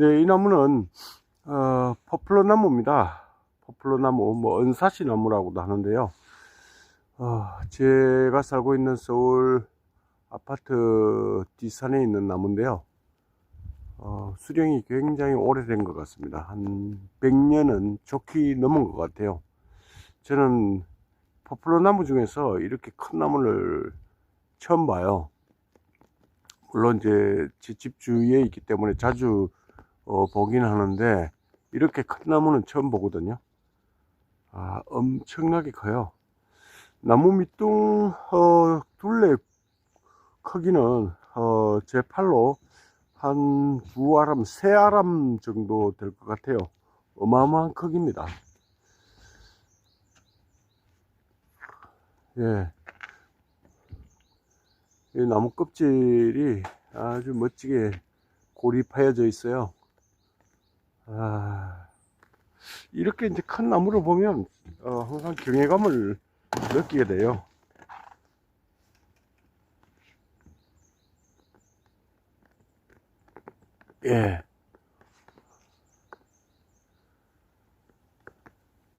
네, 이 나무는 어, 포플러 나무입니다. 포플러 나무, 뭐 은사시 나무라고도 하는데요. 어, 제가 살고 있는 서울 아파트 뒷산에 있는 나무인데요. 어, 수령이 굉장히 오래된 것 같습니다. 한 100년은 좋게 넘은 것 같아요. 저는 포플러 나무 중에서 이렇게 큰 나무를 처음 봐요. 물론 이제 제 집 주위에 있기 때문에 자주 어, 보긴 하는데 이렇게 큰 나무는 처음 보거든요. 아, 엄청나게 커요. 나무 밑둥 어, 둘레 크기는 어, 제 팔로 한 두 아람, 세 아람 정도 될 것 같아요. 어마어마한 크기입니다. 예. 이 나무 껍질이 아주 멋지게 골이 파여져 있어요. 아, 이렇게 이제 큰 나무를 보면 어, 항상 경외감을 느끼게 돼요. 예.